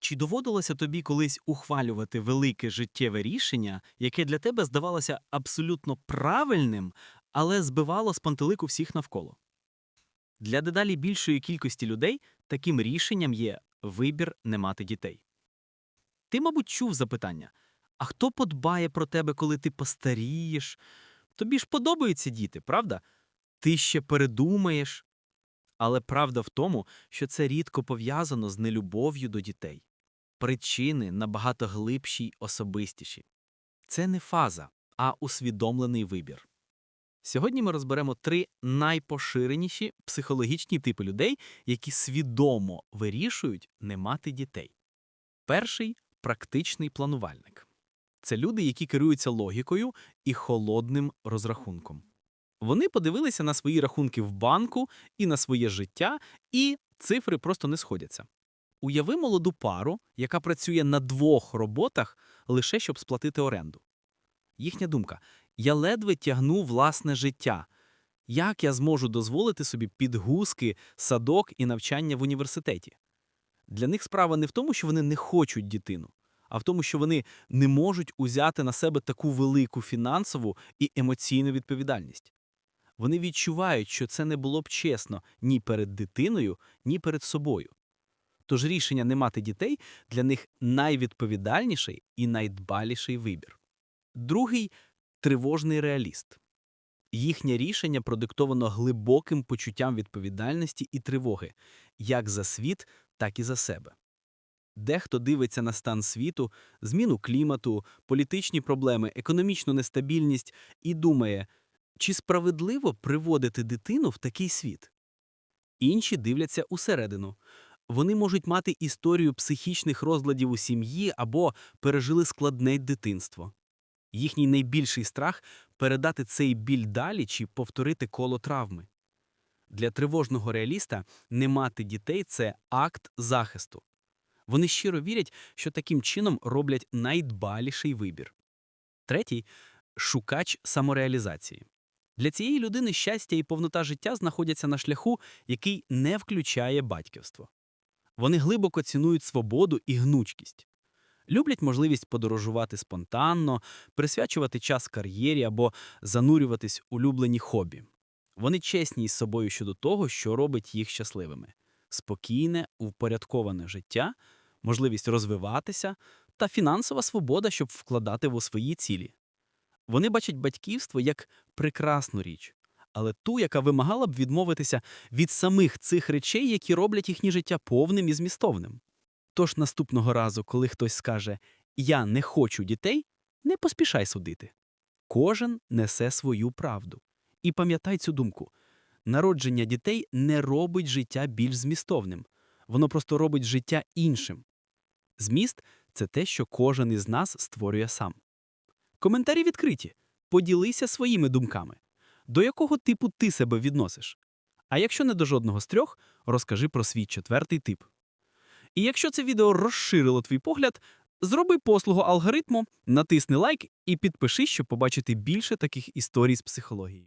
Чи доводилося тобі колись ухвалювати велике життєве рішення, яке для тебе здавалося абсолютно правильним, але збивало з пантелику всіх навколо? Для дедалі більшої кількості людей таким рішенням є вибір не мати дітей. Ти, мабуть, чув запитання: а хто подбає про тебе, коли ти постарієш? Тобі ж подобаються діти, правда? Ти ще передумаєш. Але правда в тому, що це рідко пов'язано з нелюбов'ю до дітей. Причини набагато глибші й особистіші. Це не фаза, а усвідомлений вибір. Сьогодні ми розберемо три найпоширеніші психологічні типи людей, які свідомо вирішують не мати дітей. Перший практичний планувальник. Це люди, які керуються логікою і холодним розрахунком. Вони подивилися на свої рахунки в банку і на своє життя, і цифри просто не сходяться. Уяви молоду пару, яка працює на двох роботах лише щоб сплатити оренду. Їхня думка: я ледве тягну власне життя. Як я зможу дозволити собі підгузки, садок і навчання в університеті? Для них справа не в тому, що вони не хочуть дитину, а в тому, що вони не можуть узяти на себе таку велику фінансову і емоційну відповідальність. Вони відчувають, що це не було б чесно ні перед дитиною, ні перед собою. Тож рішення не мати дітей для них найвідповідальніший і найдбаліший вибір. Другий тривожний реаліст. Їхнє рішення продиктовано глибоким почуттям відповідальності і тривоги, як за світ, так і за себе. Дехто дивиться на стан світу, зміну клімату, політичні проблеми, економічну нестабільність і думає, чи справедливо приводити дитину в такий світ. Інші дивляться усередину. Вони можуть мати історію психічних розладів у сім'ї або пережили складне дитинство. Їхній найбільший страх передати цей біль далі чи повторити коло травми. Для тривожного реаліста не мати дітей це акт захисту. Вони щиро вірять, що таким чином роблять найдбаліший вибір. Третій шукач самореалізації. Для цієї людини щастя і повнота життя знаходяться на шляху, який не включає батьківство. Вони глибоко цінують свободу і гнучкість. Люблять можливість подорожувати спонтанно, присвячувати час кар'єрі або занурюватись улюблені хобі. Вони чесні із собою щодо того, що робить їх щасливими: спокійне, упорядковане життя, можливість розвиватися та фінансова свобода, щоб вкладати в свої цілі. Вони бачать батьківство як прекрасну річ, але ту, яка вимагала б відмовитися від самих цих речей, які роблять їхнє життя повним і змістовним. Тож наступного разу, коли хтось скаже Я не хочу дітей, не поспішай судити. Кожен несе свою правду. І пам'ятай цю думку: народження дітей не робить життя більш змістовним, воно просто робить життя іншим. Зміст це те, що кожен із нас створює сам. Коментарі відкриті. Поділися своїми думками. До якого типу ти себе відносиш? А якщо не до жодного з трьох, розкажи про свій четвертий тип. І якщо це відео розширило твій погляд, зроби послугу алгоритму, натисни лайк і підпишись, щоб побачити більше таких історій з психології.